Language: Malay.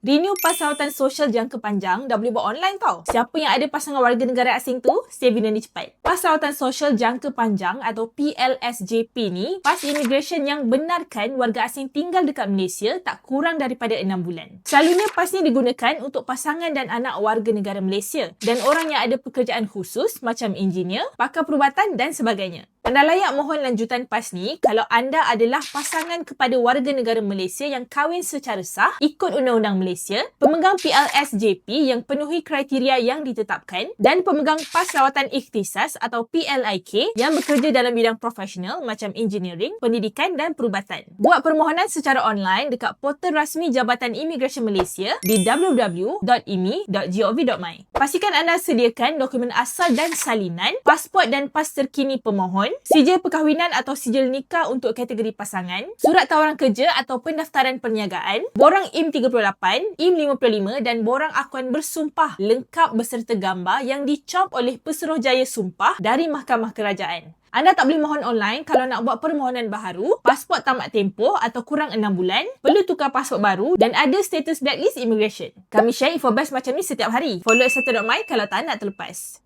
Renew pasawatan sosial jangka panjang dah boleh buat online tau. Siapa yang ada pasangan warga negara asing tu, stay benda ni cepat. Pasawatan sosial jangka panjang atau PLSJP ni, pas immigration yang benarkan warga asing tinggal dekat Malaysia tak kurang daripada 6 bulan. Selalunya pas ni digunakan untuk pasangan dan anak warga negara Malaysia dan orang yang ada pekerjaan khusus macam engineer, pakar perubatan dan sebagainya. Anda layak mohon lanjutan PAS ni kalau anda adalah pasangan kepada warga negara Malaysia yang kahwin secara sah ikut Undang-Undang Malaysia, pemegang PLSJP yang penuhi kriteria yang ditetapkan dan pemegang PAS Rawatan Ikhtisas atau PLIK yang bekerja dalam bidang profesional macam engineering, pendidikan dan perubatan. Buat permohonan secara online dekat portal rasmi Jabatan Imigresen Malaysia di www.imi.gov.my. Pastikan anda sediakan dokumen asal dan salinan, pasport dan pas terkini pemohon sijil perkahwinan atau sijil nikah untuk kategori pasangan, surat tawaran kerja atau pendaftaran perniagaan, borang IM 38, IM 55 dan borang akuan bersumpah lengkap beserta gambar yang dicop oleh Pesuruhjaya Sumpah dari Mahkamah Kerajaan. Anda tak boleh mohon online kalau nak buat permohonan baharu, pasport tamat tempoh atau kurang 6 bulan, perlu tukar pasport baru dan ada status blacklist immigration. Kami share info best macam ni setiap hari. Follow at kalau tak nak terlepas.